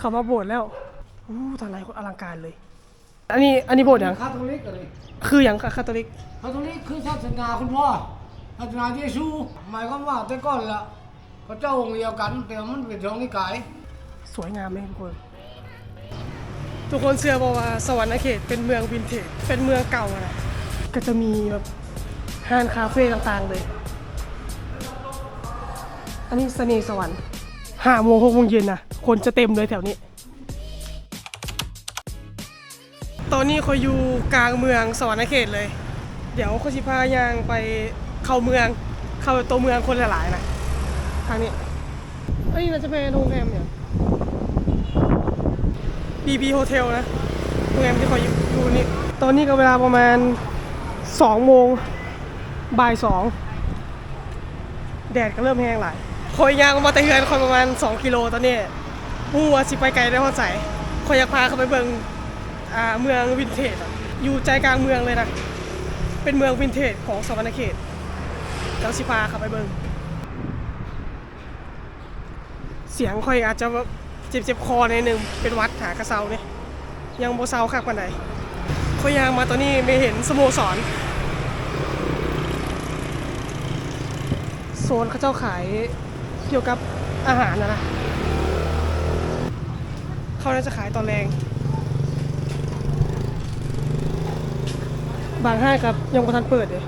เขามาโบสถ์แล้วอู้ทางในคนอลังการเลย อันนี้อันนี้โบสถ์หยังคาทอลิกอะไรคืออย่างคาทอลิกคาทอลิกคือศาสนาคุณพ่อศาสนาเยซูหมายความว่าแต่ก่อนละพระเจ้าองค์เดียวกันแต่มันเป็นสองนิกายสวยงามเลยทุกคน ทุกคนเชื่อบอกว่าสวรรค์เขตเป็นเมืองวินเทจเป็นเมืองเก่าอะนะก็จะมีแบบห้างคาเฟ่ต่างๆเลย อันนี้เสน่ห์สวรรค์ ห้าโมงหกโมงเย็นนะคนจะเต็มเลยแถวนี้ ตอนนี้เขาอยู่กลางเมืองสวรรค์เขตเลย เดี๋ยวเขาชิพายางไปเข้าเมือง เข้าตัวเมืองคนหลายๆนะทางนี้อันนี้เราจะเป็นโรงแรมเนี่ย BB Hotel นะโรงแรมที่เขาอยู่อยู่นี่ตอนนี้ก็เวลาประมาณ2โมงบ่าย2แดดก็เริ่มแห้งหลาย คอยยางมาแต่เฮือนคอยประมาณ 2 กิโลตอนนี้มูว่าสิไปไกลได้พอใจคอยอยากพาเขาไปเบิงอ่าเมืองวินเทจอยู่ใจกลางเมืองเลยนะเป็นเมืองวินเทจของสวรรณเขตแล้วสิพาเขาไปเบิงเสียงคอยอาจจะเจ็บเจ็บคอในหนึ่งเป็นวัดหากระเซาเนี่ยยังโบเซาคักปานใดค่อยยางมาตอนนี้ไม่เห็นสโมสรโซนเขาเจ้าขาย เกี่ยวกับอาหารนะนะเขาน่าจะขายตอนแรง บางห้างกับยังประทันเปิดเลย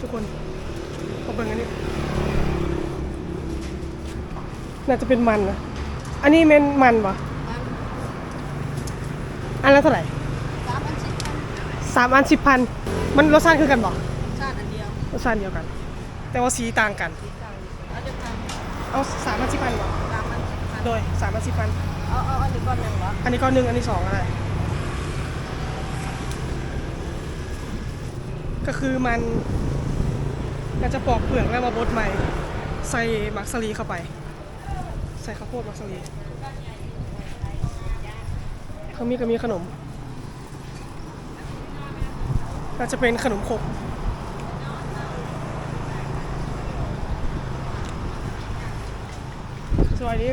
ทุกคนมาเบิ่งอันนี้ น่าจะเป็นมันนะ อันนี้เป็นมันปะอันละเท่าไหร่สามพันสิบพันสามอันสิบพันมันรสชาติคือกันปะชาติอันเดียวรสชาติเดียวกัน แต่ว่าสีต่างกันเอาจะทเอาสามอันสิบพันปะำสามพันสิบพันโดยสามอันสิบพันเอาเอาอันนี้ก้อนหนึ่งเหรออันนี้ก็หนึ่งอันนี้สองอะไรก็คือมันก็จะปอกเปลือกแล้วมาบดใหม่ ใส่มักสลีเข้าไปใส่ข้าวโพดมักสลีเขามีก็มีขนมน่าจะเป็นขนมครกสวัสดี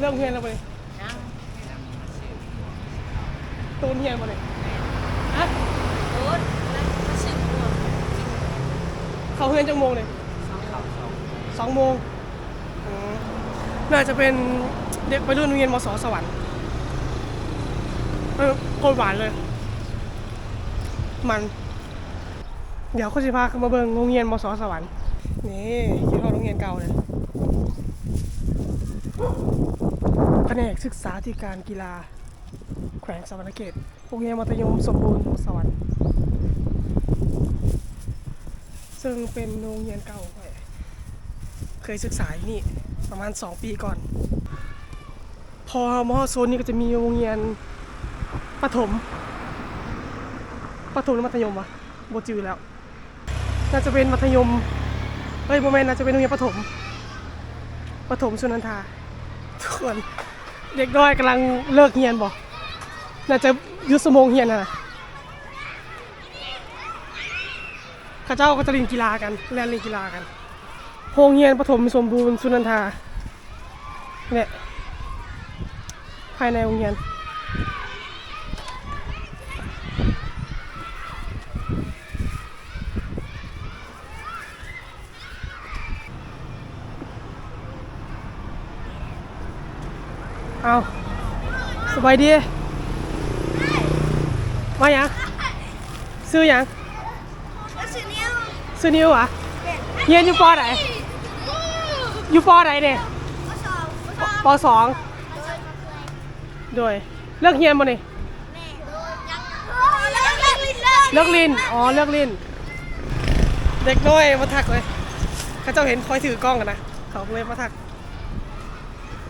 เริ่มเฮียนแล้วไปเลยยังตูนเฮียนมาเลยฮะโอ๊ตแล้วก็สิบตัวเขาเฮียนจังโมงเลยสองโมงอืม น่าจะเป็นเด็กวัยรุ่นโรงเรียนมสสวรรค์เออโคตรหวานเลย มัน เดี๋ยวเขาจะพาเขามาเบิงโรงเรียนมสสวรรค์นี่ยี่ห้อโรงเรียนเก่าเลยแผนกศึกษาธิการกีฬา แขวงสวรรณเขตโรงเรียนมัธยมสมบูรณ์สวรรค์ซึ่งเป็นโรงเรียนเก่าเคยศึกษานี่ ประมาณ 2 ปีก่อน พอมอโซนนี้ก็จะมีโรงเรียนประถมประถมหรือมัธยมวะโบจือแล้ว น่าจะเป็นมัธยมเฮ้ยโมเมนต์น่าจะเป็นโรงเรียนประถมประถมสุนันทาทุกคนเด็กน้อยกำลังเลิกเรียนบอกน่าจะยุสมงเรียนน่ะนะข้าเจ้าก็จะเล่นกีฬากันแล่นเล่นกีฬากัน โรงเรียนประถมสมบูรณ์สุนันทาเนี่ยภายในโรงเรียนเอาสบายดี มาอย่างซื้ออย่างแล้วสินิ้วซื้อนิ้วเหรอะเรียนอยู่ปอไหน อยู่ปอไหนเนี่ยก็สองก็สองปอสองโดยเลิกเรียนมาเนี่ยแม่ยังแล้วเลิกลิ้นเลยเลิกเรียนอ๋อเลิกเรียนเด็กน้อยมาทักเลยเขาเจ้าเห็นคอยถือกล้องกันนะเขาก็เลยมาทัก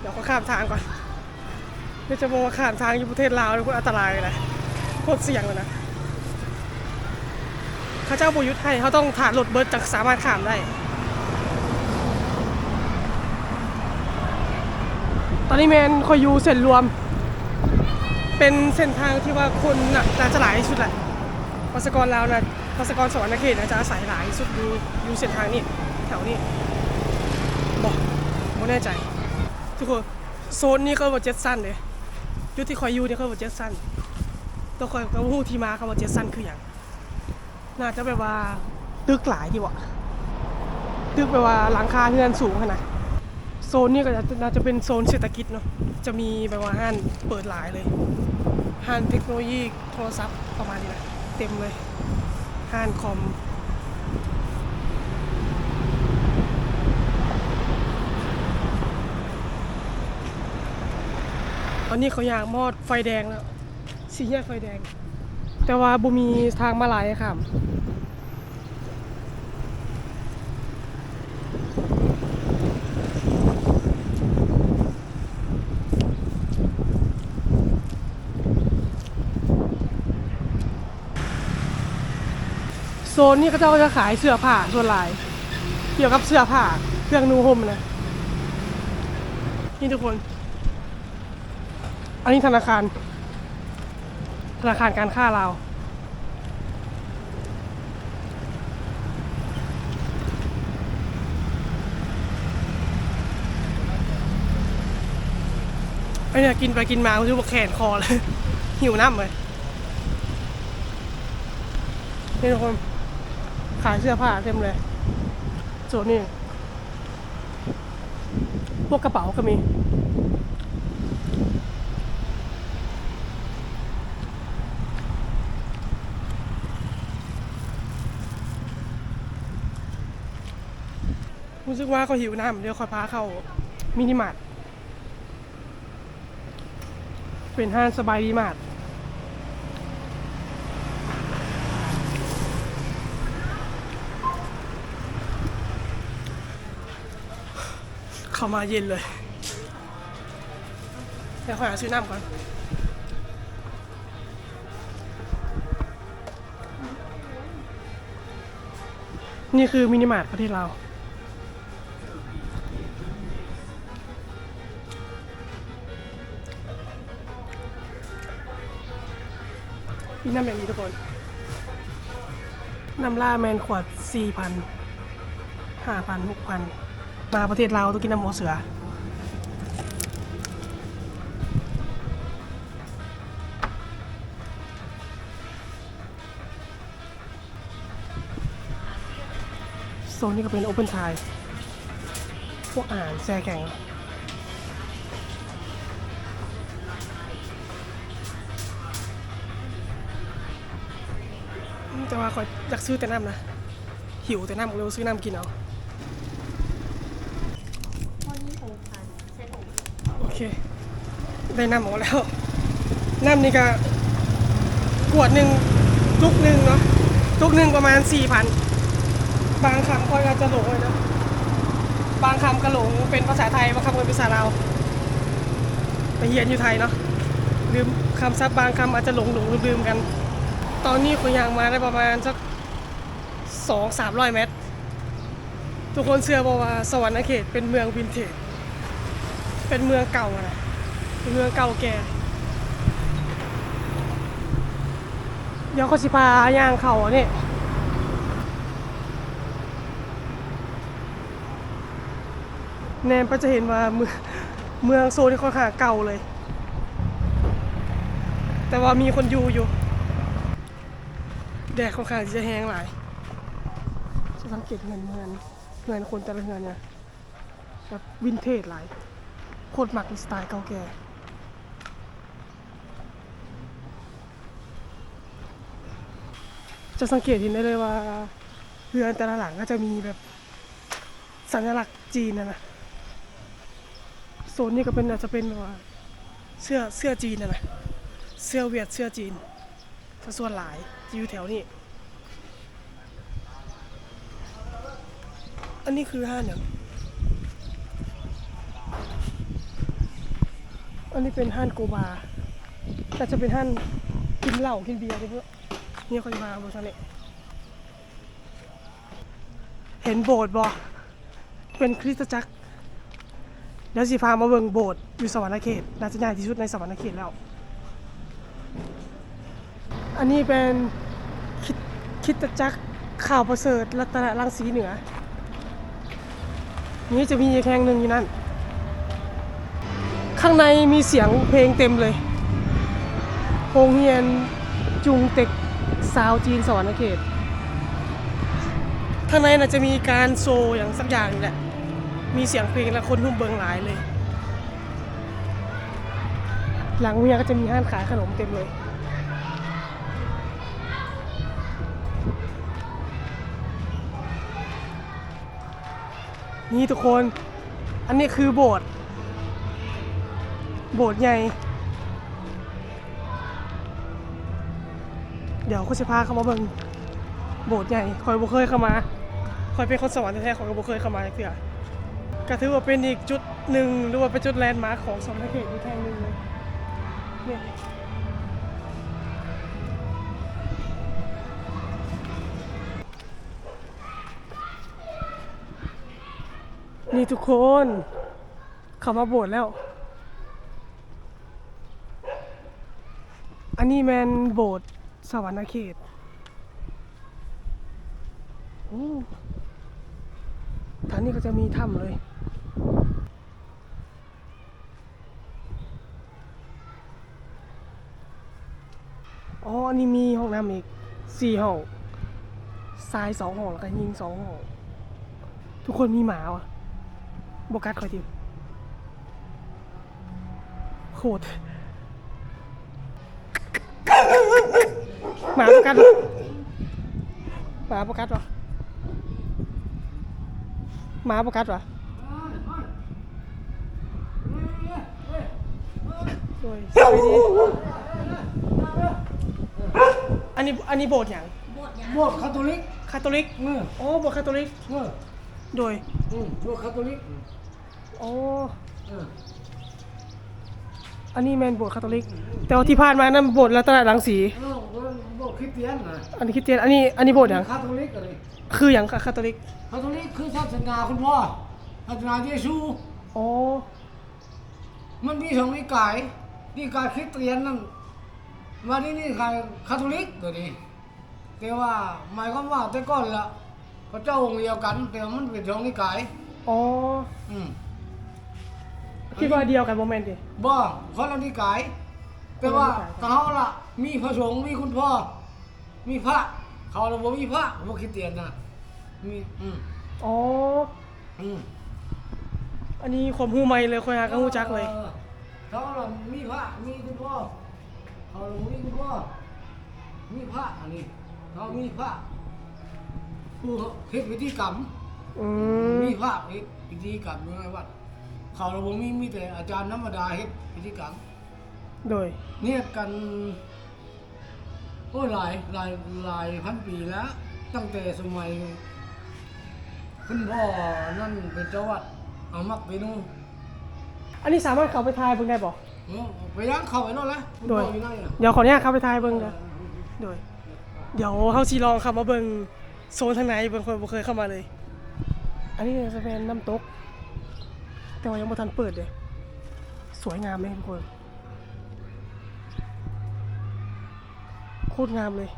เดี๋ยวเขาข้ามทางก่อนเดี๋ยวจะบอกว่าข้ามทางอยู่ประเทศลาวนี่คุณอันตรายเลยนะโคตรเสี่ยงเลยนะเข้าเจ้าบุยุทธให้เขาต้องถ่านรถเบิร์ดจากสามารถข้ามได้ อนนี้แมนคอยยูเส้นรวม เป็นเส้นทางที่ว่าคนน่ะน่าจะหลายที่สุดแหละประชากรลาวนะประชากรสวรรค์เขตน่าจะอาศัยหลายสุดอยู่อยู่เส้นทางนี้แถวนี้บอกไม่แน่ใจ ทุกคนโซนนี้เขาบอกเจ็ดสั้นเลยยุที่คอยอยู่นี่ยเขาบอกเจ็ดสั้นตัวคอยกับผู้ที่มาเขาบอกเจ็ดสั้นคืออย่างน่าจะแบบว่าตึกหลายดีวะตึกแบบว่าหลังคาเฮือนสูงขนาด ซนนี้ก็จะน่าจะเป็นโซนเศรษฐกิจเนาะจะมีแบบว่าห้านเปิดหลายเลยห้านเทคโนโลยีโทรศัพท์ประมาณนี้นะเต็มเลยห้านคอมตอนนี้เขาอยากมอดไฟแดงแล้วสีแยกไฟแดง แต่ว่าบุมีทางมาลายค่ะ โซนนี้เขาเจ้าก็จะขายเสื้อผ้าส่วนหลาย เกี่ยวกับเสื้อผ้าเครื่องนูห่มนะนี่ทุกคน อันนี้ธนาคาร ธนาคารการค้าลาวไอ้เนี่ยกินไปกินมาก็คือบอกแขนคอเลย หิวน้ำเลยนี่ทุกคน ขายเสื้อผ้าเต็มเลยส่วนนี้พวกกระเป๋าก็มีรู้สึกว่าเขาหิวน้ำเดี๋ยวคอยพาเข้ามินิมาร์ทเป็นห้างสบายดีมาร์ท เข้ามาเย็นเลยเดี๋ยวขอหาซื้อน้ำก่อนนี่คือมินิมาร์ทประเทศเราวมีน้ำแบบนี้ทุกคนน้ำล่าแมนขวดสี่พันห้าพันหกพัน มาประเทศเราวต้องกินน้ำหมูเสือโซนนี้ก็เป็นโอเ n นชายพวกอาหารแซ่แข่งแต่ว่าขอยอยากซื้อแต่น้ำนะ หิวแต่น้ำก็เลยซื้อน้ำกินเอา พอนี้หกพันใช่ผม โอ เค ได้น้ำหมดแล้ว น้ำนี่ก็ขวดหนึ่งทุกหนึ่งเนาะทุกหนึ่งประมาณสี่พันบางคำก็อาจจะหลงเลยนะบางคำก็หลงเป็นภาษาไทยบางคำเป็นภาษาลาวไปเรียนอยู่ไทยเนาะลืมคำซับบางคำอาจจะหลงหลงลืมกัน ตอนนี้คุณยางมาได้ประมาณสักสองสามร้อยเมตร ทุกคนเชื่อบอกว่าสวรรค์เขตเป็นเมืองวินเทจ เป็นเมืองเก่าอะนะเป็นเมืองเก่าแก่ เดี๋ยวเขาสิพาย่างเขาอะนี่แนมก็จะเห็นว่าเมืองเมืองโซนที่ค่อนข้างเก่าเลย แต่ว่ามีคนอยู่อยู่ แดดค่อนข้างจะแห้งหลายจะสังเกตเงินเงินเงินคนแต่ละเงินเนี่ยแบบวินเทจหลาย โคตรมักสไตล์เก่าแก่จะสังเกตเห็นได้เลยว่าเรือนแต่ละหลังก็จะมีแบบสัญลักษณ์จีนนะนะโซนนี้ก็เป็นอาจจะเป็นแบบว่าเสื้อเสื้อจีนนะนะเสื้อเวียดเสื้อจีนจะส่วนหลายจะอยู่แถวนี้ อันนี้คือห้างเนี่ย อันนี้เป็นห้านโกบา แต่จะเป็นห้านกินเหล้ากินเบียร์ด้วยเพื่อนี่เขาจะมาบนทะเลเห็นโบสถ์บ่เป็นคริสตจักรแล้วสิพามาเบิ่งโบสถ์อยู่สวรรค์เขตน่าจะใหญ่ที่สุดในสวรรค์เขตแล้ว อันนี้เป็นคิดคิดจักรข่าวประเสริฐรัตนรังสีเหนือ นี่จะมีแข่งหนึ่งอยู่นั่น ข้างในมีเสียงเพลงเต็มเลยโรงเรียนจุงเต็กสาวจีนสวรรค์เขตข้างในน่าจะมีการโซอย่างสักอย่างแหละ มีเสียงเพลงและคนหุ่มเบิงหลายเลย หลังเมียก็จะมีห้านขายขนมเต็มเลยนี่ทุกคน อันนี้คือโบสถ์ โบสถ์ใหญ่ เดี๋ยวคุณจะพาเขามาเบิ่งโบสถ์ใหญ่คอยบ่เคยเข้ามาคอยเป็นคนสวรรค์แท้ๆคอยก็บ่เคยเข้ามาเพื่อก็ถือว่าเป็นอีกจุดหนึ่งหรือว่าเป็นจุดแลนด์มาร์คของสมณเขตอีกแห่งหนึ่งเลยนี่นี่ทุกคน เข้ามาโบสถ์แล้ว อันนี้แมนโบสถ์สวรรค์เขตโอ้ทางนี้ก็จะมีถ้ำเลยอ๋ออันนี้มีห้องน้ำอีกสี่ห้องทรายสองห้องแล้วก็ยิงสองห้องทุกคนมีหมาวะโบกัสคอยดิโคตร หมาประกัดเหรอหมาประกัดเหรอหมาประกัดเหรอสวยสวยดีอันนี้อันนี้โบสถ์อย่างบทยังโบสถ์คาทอลิกคาทอลิกเอออ๋อโบสถ์คาทอลิกเออโดยอืมโบสถ์คาทอลิกอ๋อเออ อันนี้แมนโบสถ์คาทอลิก แต่ว่าที่ผ่านมานั่นโบสถ์รัตนรังสี เออโบสถ์คริสเตียนนะอันนี้คริดเตียนอันนี้อันนี้โบสถ์อย่างคาทอลิกอะไรคืออย่างคาทอลิกคาทอลิกคือศาสนาคุณพ่อศาสนาเยซูอ๋อมันมีสองนิกายนิกายคริสเตียนนั่นมาที่นี่ใครคาทอลิกตัวนี้แต่ว่าหมายความว่าแต่ก่อนละพระเจ้าองค์เดียวกัน แต่ว่ามันเป็นสองนิกายอ๋ออืม คิดว่าเดียวกันโมเมนต์ดิบ่คนละนิกายแต่ว่าเขาละมีพระสงฆ์มีคุณพ่อ มีพระ เขาละบ่มีพระบ่คริสเตียนนะมีอืมอ๋อ อืมอันนี้ความหูใหม่เลยคอยหากันหูจักเลย ออเขาละมีพระมีคุณพ่อเขาละบ่มีคุณพ่อมีพระอันนี้เขามีพระผู้เฮ็ดพิธีกรรม อืมมีพระเฮ็ดพิธีกรรมอยู่ในวัดเขาละบ่มีมีแต่อาจารย์ธรรมดาเฮ็ดพิธีกรรมโดย เนี่ยกันโอ้ยหลายหลายหลายพันปีแล้ว ตั้งแต่สมัยคุณพ่อนั่นเป็นเจ้าวัดเอามักไปนู่นอันนี้สามารถเข้าไปทายเบิ่งได้บ่เออไปย่างเข้าไปนู่นแล้วคุณโดพ่ยออยู่ไหนอะเดี๋ยวขออนุญาตเข้าไปทายเบิ่งเด้อโดย เดี๋ยวเฮาสิลองเข้ามาเบิ่งโซนทางไหนเบิ่งคนบ่เคยเข้ามาเลย อันนี้จะเป็นน้ำตก แต่ว่ายังบ่ทันเปิดเลย สวยงามเลยทุกคน โคตรงามเลย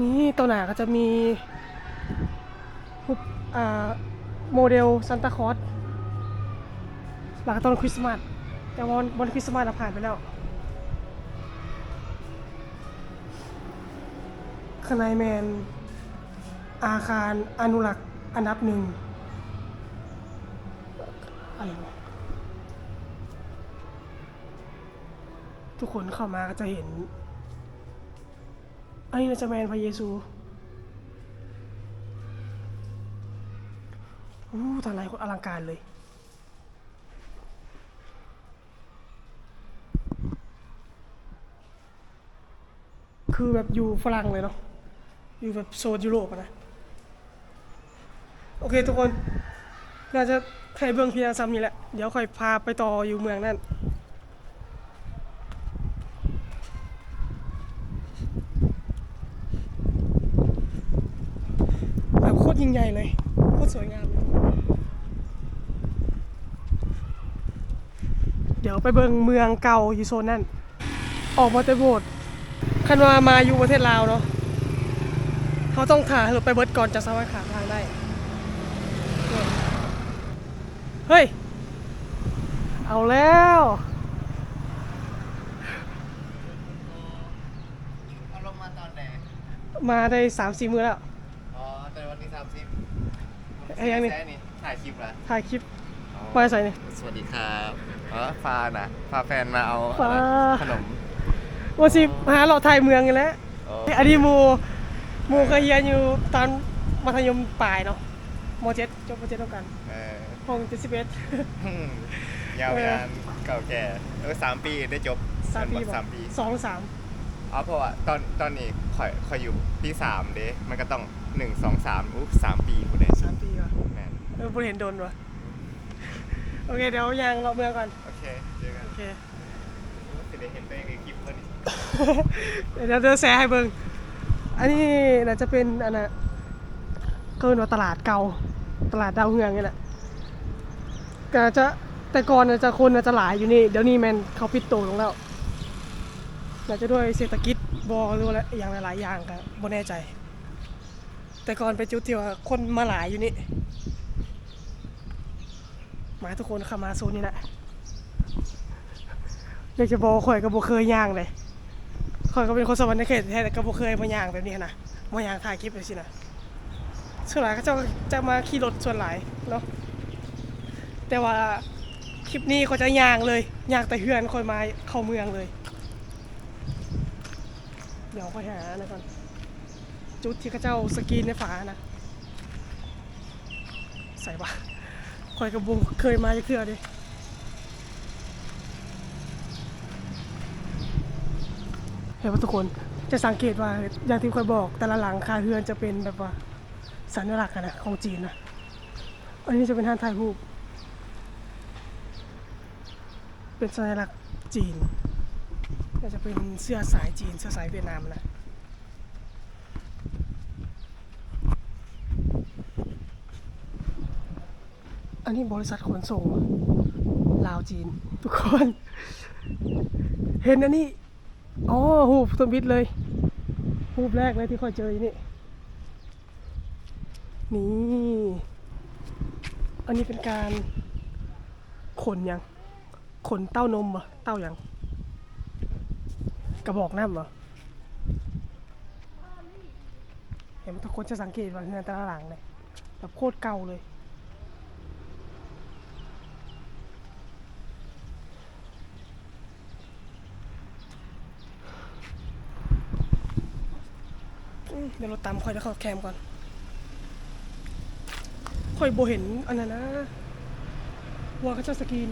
นี่ตัวหนาก็จะมีรูปอ่าโมเดลซันตาคอสหลังต้นคริสต์มาสแต่วันวันคริสต์มาสเราผ่านไปแล้ว ข้างในแมน อาคารอนุรักษ์อันดับหนึ่งอะไรวะทุกคนเข้ามาก็จะเห็น อันนี้นาจะแมนพระเยซูอู้ทางไหนคนอลังการเลย คือแบบอยู่ฝรั่งเลยเนาะ อยู่แบบโซนยุโรปนะ อเคทุกคน น่าจะให้เบื้องพียงซ้ำนี่แหละ เดี๋ยวค่อยพาไปต่ออยู่เมืองนั่นแบบโคตรยิ่งใหญ่เลย โคตรสวยงาม เดี๋ยวไปเบิ่งเมืองเก่าอยู่โซนนั่น ออกมาแต่โบสถ์คันว่ามาอยู่ประเทศลาวเนาะเขาต้องถ่าเหือไปเบิดก่อนจะสามารถขาทางได้ เฮ้ย เอาแล้ว เอาลงมาตอนไหน มาได้สามสี่มือแล้ว อ๋อ แต่วันที่สามสิบไอ้ยังนี่ แซ่นี่ ถ่ายคลิปเหรอถ่ายคลิปมาใส่นี่สวัสดีครับเออฟ้านะพาแฟนมาเอาฟ้า ขนมวันสิหาเราถ่ายเมืองกันแหล้วโอ้อันนี้หมูหมูเคยเรียนอยู่ตอนมัธยมปลายเนาะมเจ็ดจบมเจ็ดเท่ากัน เออ ห้องเจ็ดสิบเอ็ดยาวนานเก่าแก่เออสามปีได้จบสามปีนบอกสามปีสองสามอ๋อเพราะว่าตอนตอนนี้คอยคอยอยู่ปีสามเด้มันก็ต้องหนึ่งสองสามอุ๊บสามปีคุณได้สามปีว่ะแมนเออบ่เห็นโดนว่ะโอเคเดี๋ยวยางเราเมืองก่อน โอเคเจอกันโอเคจะได้เห็นตัวเองในคลิปเพื่อนเดี๋ยวเดี๋ยวแชร์ให้เบิ่งอันนี้น่าจะเป็นอันน่ะเกินว่าตลาดเก่าตลาดดาวเฮืองนี่แหละ ก็จะแต่ก่อนจะคนจะหลายอยู่นี่ เดี๋ยวนี้แมนเขาปิดตัวลงแล้วน่าจะด้วยเศรษฐกิจบอหรืออะไรอย่างหลายๆอย่างครับบ่แน่ใจ แต่ก่อนเป็นจุดที่ว่าคนมาหลายอยู่นี่หมายทุกคนขามาโซนนี้แหละอยากจะบอกข่อยก็บ่เคยย่างเลยข่อยก็เป็นคนสวรรค์ในเขตแท้แต่ก็บ่เคยมาย่างแบบนี้นะมาย่างถ่ายคลิปเลยสินะส่วนหลายก็จะจะมาขี่รถส่วนหลายเนาะ แต่ว่าคลิปนี้เขาจะย่างเลยย่างแต่เฮือนคอยมาเข้าเมืองเลย เดี๋ยวค่อยหานะก่อนจุดที่เขาเจ้าสกรีนในฝานะ ใส่บะคอยกระบุเคยมาจะเทื่อดิเห็นว่าทุกคนจะสังเกตว่าอย่างที่คอยบอกแต่ละหลังคาเฮือนจะเป็นแบบว่าสัญลักษณ์นะของจีนนะอันนี้จะเป็นห้านถ่ายรูป เป็นสัญลักษณ์จีนก็จะเป็นเสื้อสายจีนเสื้อสายเวียดนามนะอันนี้บริษัทขนส่งลาวจีน ทุกคน เห็นอันนี้อ๋อหูบต้นบิดเลยหูบแรกเลยที่ค่อยเจอนี่นี่ อันนี้เป็นการขนยัง ขนเต้านมเหรอเต้าอยังกระบอกน้ำเหรอเห็นทุกคนจะสังเกตว่าเงินแต่ละหลังเลยแบบโคตรเก่าเลยเดี๋ยวเราตามคอยแล้วเข้าแคมก่อนคอยโบเห็นอันนั้นนะว่าเขาจะสกรีน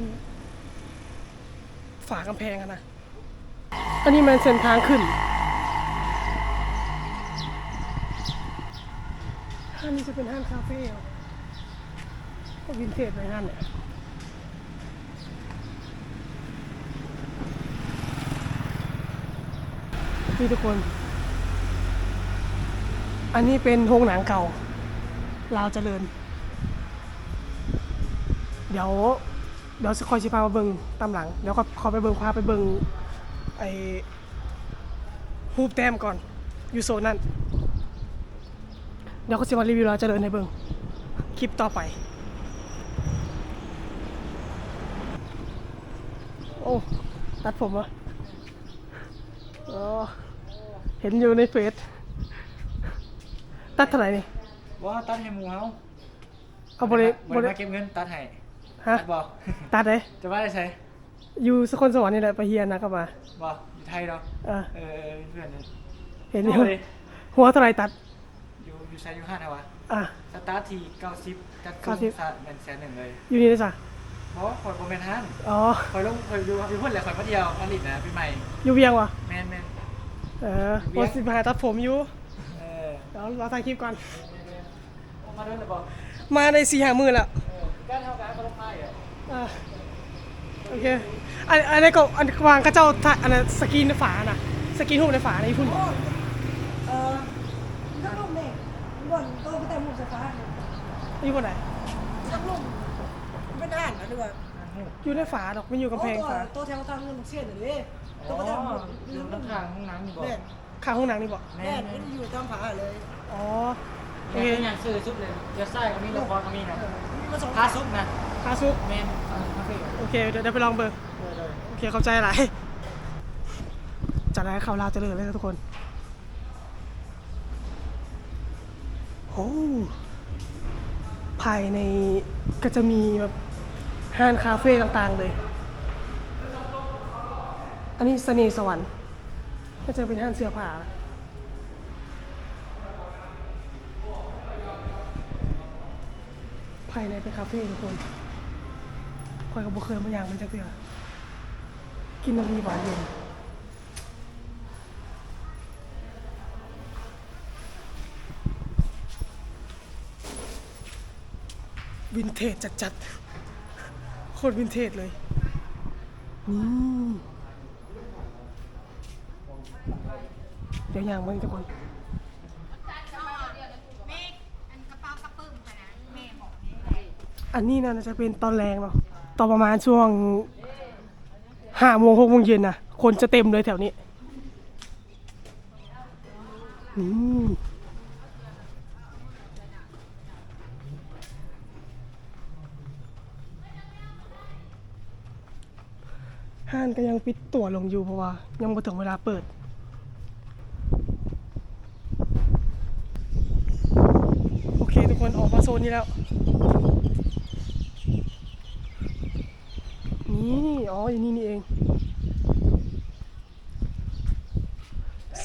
ฝากำแพงอะนะ อันนี้มันเส้นทางขึ้นห้างนี้จะเป็นห้างคาเฟ่ก็วินเทจในห้างเนี่ยนี่ทุกคน อันนี้เป็นโรงหนังเก่าลาวเจริญ เดี๋ยว เดี๋ยวคอยชิพามาเบิงตามหลัง เดี๋ยวก็ขอไปเบิงพาไปเบิงไอ้ฮูปแต้มก่อน อยู่โซนนั้น เดี๋ยวก็จะมารีวิวลาวเจริญให้เบิงคลิปต่อไป โอ้ ตัดผมเหรออ๋อ เห็นอยู่ในเฟซตัดเท่าไหร่นี่ว่าตัดให้หมูเฮาเอาบริบบริริมาเก็บเงินตัดให้ ฮะตัดบ่ตัดเลยจะว่าได้ใช้อยู่สกลสวรรค์นี่แหละไปเฮียนนะก็มาบ่อยู่ไทยเนาะเออเออเพื่อนเนี่ยเห็นอเอายู่เลยหัวเท่าไหร่ตัด อยู่อยู่ไซอยู่ห้านะวะอะ สตาร์ทที90จัดเก้าสิบซะแม่นแสนหนึ่งเลย อยู่นี่เลยจ้ะเพราะข่อยบ่แม่นฮั่นอ๋อข่อยลงข่อยอยู่อยู่พุ่นแหละข่อยมาเที่ยวมาลิดนะปีใหม่อยู่เวียงวะแม่นแม่นเออเวียงวันสิบหาตัดผมอยู่เออเดี๋ยวเราถ่ายคลิปก่อนเอามาด้วยเลยบ่มาได้สี่หามือแล้วเออการเท่ากันก็ลงไพ่อะอะโอเคอันอันนี้ก็อันวางกระเจ้าถ่ายอันนั้นสกรีนในฝาน่ะสกรีนรูปในฝาในพุ่นเออถ้าลูกเนี่ยบ่นโตไปแต่หมุกสฟ้าเนี่ยนี่คนไหนถ้าลูกเป็นอ่านนะดีกว่าอยู่ในฝาดอกมันอยู่กำแพงฝาโต๊ะแถวทางเงินเสียนเลยอ๋โต๊ะอประทับอยู่ข้าง ๆห้องน้ำอยู่บ่แม่ข้างห้องน้ำนี่บอกแม่มันอยู่ตามผาเลยอ๋อโอแม่เค เป็นอย่างซื้อซุปเลยเดี๋ยวไส้ก็มีลูกคอก็มีนะมีมาสอง พาซุปนะคาซุกแม่นคาเฟ่โอเคเดี๋ยวเดี๋ยวไปลองเบอร์เลยโอเคเข้าใจหลายจัดให้เขาลาวเจริญเลยนะทุกคนโอ้ภายในก็จะมีแบบห้านคาเฟ่ต่างๆเลย อันนี้เสน่ห์สวรรค์ก็จะเป็นห้านเสื้อผ้า ภายในเป็นคาเฟ่ทุกคนคอยกับบุเคยมาอย่างมันจะเกลือกินน้ำดีหวานเย็นวินเทจจัดๆโคตรวินเทจเลยนี่เดี๋ยวอย่างมึงทุกคน อันนี้นะจะเป็นตอนแรงเนาะตอนประมาณช่วงห้าโมงหกโมงเย็นนะคนจะเต็มเลยแถวนี้นี่ห้านก็ยังปิดตั๋วลงอยู่เพราะว่า ยังไม่ถึงเวลาเปิดโอเคทุกคนออกมาโซนนี้แล้ว นี่อ๋ออยู่นี่นี่เอง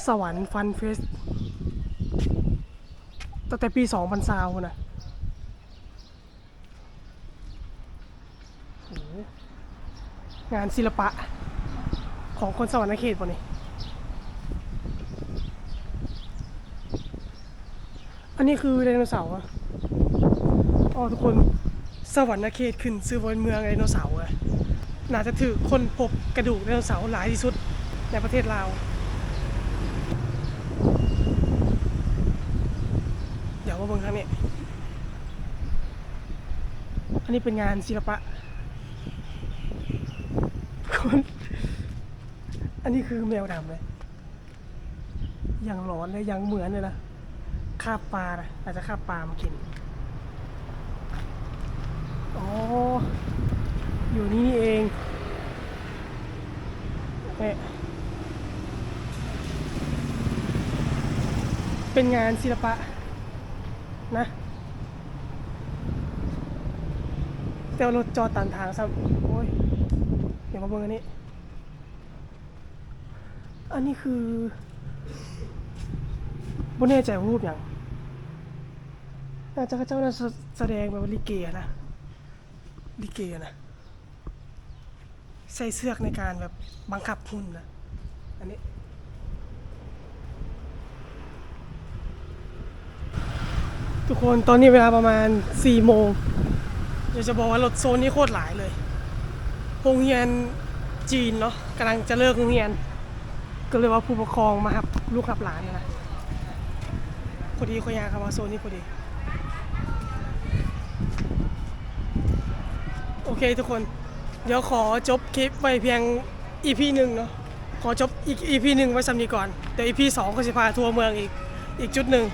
สวรรค์ฟันเฟสตั้งแต่ปี2000ซาวนะงานศิลปะของคนสวรรค์เขตป่ะนี่อันนี้คือไดโนเสาร์อะอ๋อทุกคนสวรรค์เขตขึ้นซื้อบนเมืองไดโนเสาร์อะ น่าจะถือคนพบกระดูกไดโนเสาร์หลายที่สุดในประเทศลาว เดี๋ยวมาเบิ่งทางนี้ อันนี้เป็นงานศิลปะคนอันนี้คือแมวดำเลยอย่างร้อนเลยอย่างเหมือนเลยนะคาบปลานะอาจจะคาบปลามากิน อ๋อ อยู่นี่นี่เองเนี่ยเป็นงานศิลปะนะแต่รถจอดตันทางซ้ำโอ้ยเดี๋ยวมาเบิ่งอันนี้ อันนี้คือบ่แน่ใจรูปอย่างน่าจะเขาเจ้าน่าจะแสดงแบบลิเกะนะลิเกนะ ใส่เสือกในการแบบบังคับหุ่นนะอันนี้ทุกคนตอนนี้เวลาประมาณ4โมงอยากจะบอกว่ารถโซนนี้โคตรหลายเลยโรงเรียนจีนเนาะกำลังจะเลิกโรงเรียน ก็เลยว่าผู้ปกครองมาครับลูกรับหลานนะพอดีขอยากเข้ามาโซนนี้พอดี โอเคทุกคน เดี๋ยวขอจบคลิปไปเพียง EP หนึ่งเนาะขอจบอีก EP หนึ่งไว้สำนีก่อน เดี๋ยว EP สองก็จะพาทัวร์เมืองอีกอีกจุดหนึ่ง